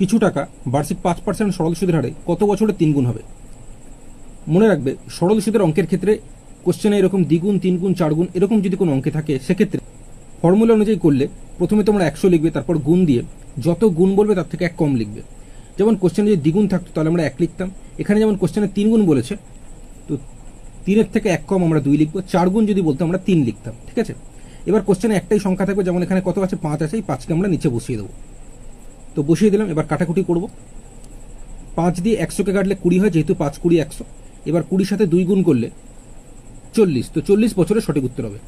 কিছু টাকা বার্ষিক পাঁচ পার্সেন্ট সরল সুদের হারে কত বছরে তিন গুণ হবে? মনে রাখবে সরল সুদের অঙ্কের ক্ষেত্রে কোশ্চেনে এরকম দ্বিগুণ, তিন গুণ, চার গুণ এরকম যদি কোনো অঙ্কে থাকে, সেক্ষেত্রে ফর্মুলা অনুযায়ী করলে প্রথমে তোমরা একশো লিখবে, তারপর গুণ দিয়ে যত গুণ বলবে তার থেকে এক কম লিখবে। যেমন কোশ্চেনে যদি দ্বিগুণ থাকতো, তাহলে আমরা এক লিখতাম। এখানে যেমন কোশ্চেনে তিন গুণ বলেছে, তো তিনের থেকে এক কম আমরা দুই লিখব, চার গুণ যদি বলতো আমরা তিন লিখতাম, ঠিক আছে? এবার কোশ্চেনে একটাই সংখ্যা থাকবে, যেমন এখানে কত আছে? পাঁচ আছে, এই পাঁচকে আমরা নিচে বসিয়ে দেবো। তো বসিয়ে দিলাম, এবার কাটাকুটি করব। পাঁচ দিয়ে একশোকে কাটলে কুড়ি হয়, যেহেতু পাঁচ কুড়ি একশো। এবার কুড়ির সাথে দুই গুণ করলে চল্লিশ। তো চল্লিশ বছরের সঠিক উত্তর হবে।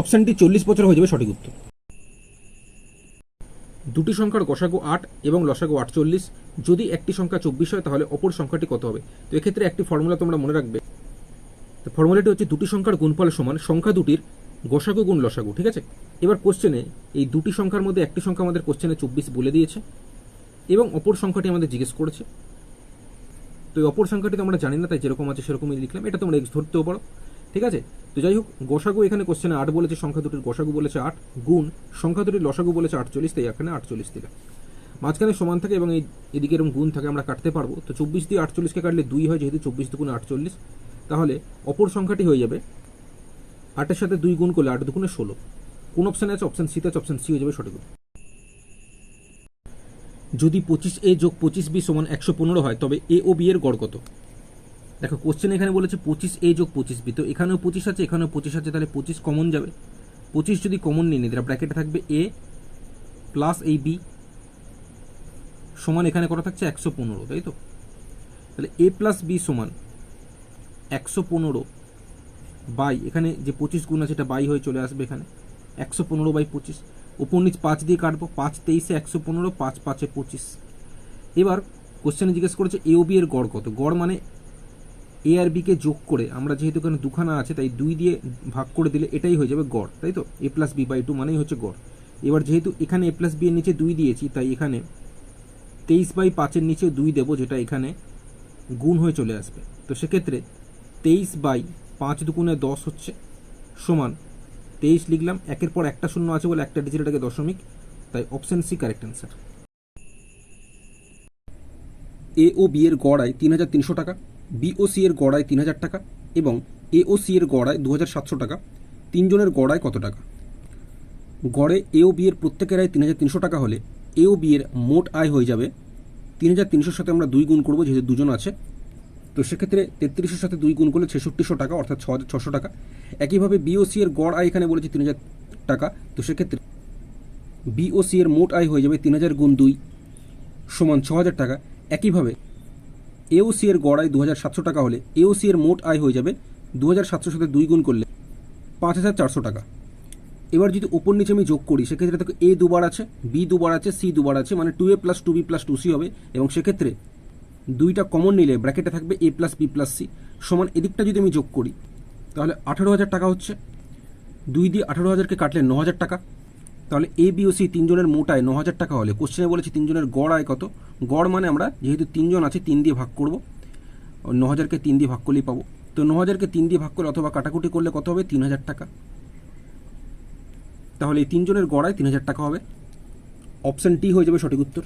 অপশানটি চল্লিশ বছর হয়ে যাবে সঠিক উত্তর। দুটি সংখ্যার গসাগু আট এবং লসাগু আটচল্লিশ যদি একটি সংখ্যা চব্বিশ হয়, তাহলে অপর সংখ্যাটি কত হবে? তো এক্ষেত্রে একটি ফর্মুলা তোমরা মনে রাখবে। তো ফর্মুলাটি হচ্ছে দুটি সংখ্যার গুণফল সমান, সংখ্যা দুটির গসাগু গুণ লসাগু, ঠিক আছে? এবার কোশ্চেনে এই দুটি সংখ্যার মধ্যে একটি সংখ্যা আমাদের কোশ্চেনে চব্বিশ বলে দিয়েছে এবং অপর সংখ্যাটি আমাদের জিজ্ঞেস করেছে। তো এই অপর সংখ্যাটি তো আমরা জানি না, তাই যেরকম আছে সেরকমই লিখলাম। এটা তোমরা এক্স ধরতেও পারো। ঠিক আছে? তো যাই হোক, গসাগু এখানে কোশ্চেনে আট বলেছে, সংখ্যা দুটির গসাগু বলেছে আট, গুণ সংখ্যা দুটির লসাগু বলেছে আটচল্লিশ, তাই এখানে আটচল্লিশ দিলাম। মাঝখানে সমান থাকে এবং এই এদিকে এরকম গুণ থাকে, আমরা কাটতে পারব। তো চব্বিশ দিয়ে আটচল্লিশকে কাটলে দুই হয়, যেহেতু চব্বিশ দুগুণে আটচল্লিশ, তাহলে অপর সংখ্যাটি হয়ে যাবে আটের সাথে দুই গুণ করলে আট দুগুণে ষোলো। কোন অপশানে আছে? অপশান সিতে আছে অপশান সি হয়ে যাবে সঠিক। যদি পঁচিশ এ যোগ পঁচিশ বি সমান একশো পনেরো হয়, তবে এ ও বি এর গড় কত? দেখো কোশ্চেন এখানে বলেছে পঁচিশ এ যোগ পঁচিশ বি, তো এখানেও পঁচিশ আছে, এখানেও পঁচিশ আছে, তাহলে পঁচিশ কমন যাবে। পঁচিশ যদি কমন নিয়ে নিই, তাহলে ব্র্যাকেটে থাকবে এ প্লাস এই বি সমান এখানে করা থাকছে? একশো পনেরো, তাই তো? তাহলে এ প্লাস বি সমান একশো পনেরো বাই, এখানে যে পঁচিশ গুণ আছে, এটা বাই হয়ে চলে আসবে এখানে। একশো পনেরো বাই পঁচিশ। উপর নিচ পাঁচ দিয়ে কাটবো, পাঁচ তেইশে একশো পনেরো, পাঁচ পাঁচে পঁচিশ। এবার কোশ্চেনে জিজ্ঞেস করেছে এ বি এর গড় কত? গড় মানে এ আর বিকে যোগ করে, আমরা যেহেতু এখানে দুখানা আছে, তাই দুই দিয়ে ভাগ করে দিলে এটাই হয়ে যাবে গড়, তাই তো? A plus B by two মানেই হচ্ছে গড়। এবার যেহেতু এখানে এ প্লাস বি এর নিচে দুই দিয়েছি, তাই এখানে তেইশ বাই পাঁচের নিচে দুই দেবো, যেটা এখানে গুণ হয়ে চলে আসবে। তো সেক্ষেত্রে তেইশ বাই পাঁচ দুগুণে দশ হচ্ছে সমান তেইশ লিখলাম, একের পর একটা শূন্য আছে বলে একটা ডিজিট এটাকে দশমিক, তাই option C correct answer A O B এর গড় আয় তিন হাজার তিনশো টাকা বি ও সি এর গড়ায় তিন হাজার টাকা এবং এ ও সি এর গড়ায় দু হাজার সাতশো টাকা, তিনজনের গড়ায় কত টাকা? গড়ে এ ও বি এর প্রত্যেকের আয় তিন হাজার তিনশো টাকা হলে এ ও বি এর মোট আয় হয়ে যাবে তিন হাজার তিনশোর সাথে আমরা দুই গুণ করব, যেহেতু দুজন আছে তো সেক্ষেত্রে তেত্রিশের সাথে দুই গুণ করলে ছেষট্টিশো টাকা, অর্থাৎ ছ হাজার ছশো টাকা। একইভাবে বিওসি এর গড় আয় এখানে বলেছে তিন হাজার টাকা, তো সেক্ষেত্রে বিওসি এর মোট আয় হয়ে যাবে তিন হাজার গুণ দুই সমান ছ হাজার টাকা। একইভাবে এওসি এর গড় আয় দু হাজার সাতশো টাকা হলে এওসি এর মোট আয় হয়ে যাবে দু হাজার সাতশোর সাথে দুই গুণ করলে পাঁচ হাজার চারশো টাকা। এবার যদি ওপর নিচে আমি যোগ করি, সেক্ষেত্রে দেখো এ দুবার আছে বি দুবার আছে সি দুবার আছে মানে two A plus two B plus two C হবে। এবং সেক্ষেত্রে দুইটা কমন নিলে ব্র্যাকেটে থাকবে A plus B plus C সমান এদিকটা যদি আমি যোগ করি, তাহলে আঠারো হাজার টাকা হচ্ছে। দুই দিয়ে আঠারো হাজারকে কাটলে ন হাজার টাকা। তাহলে এ বি ও সি তিনজনের মোটায় ন হাজার টাকা হলে কোশ্চেনে বলেছি তিনজনের গড় আয় কত? গড় মানে আমরা যেহেতু তিনজন আছে, তিন দিয়ে ভাগ করব। ন হাজারকে তিন দিয়ে ভাগ করলেই পাবো। তো ন হাজারকে তিন দিয়ে ভাগ করলে অথবা কাটাকুটি করলে কত হবে? তিন হাজার টাকা। তাহলে এই তিনজনের গড়ায় তিন হাজার টাকা হবে। অপশান টি হয়ে যাবে সঠিক উত্তর।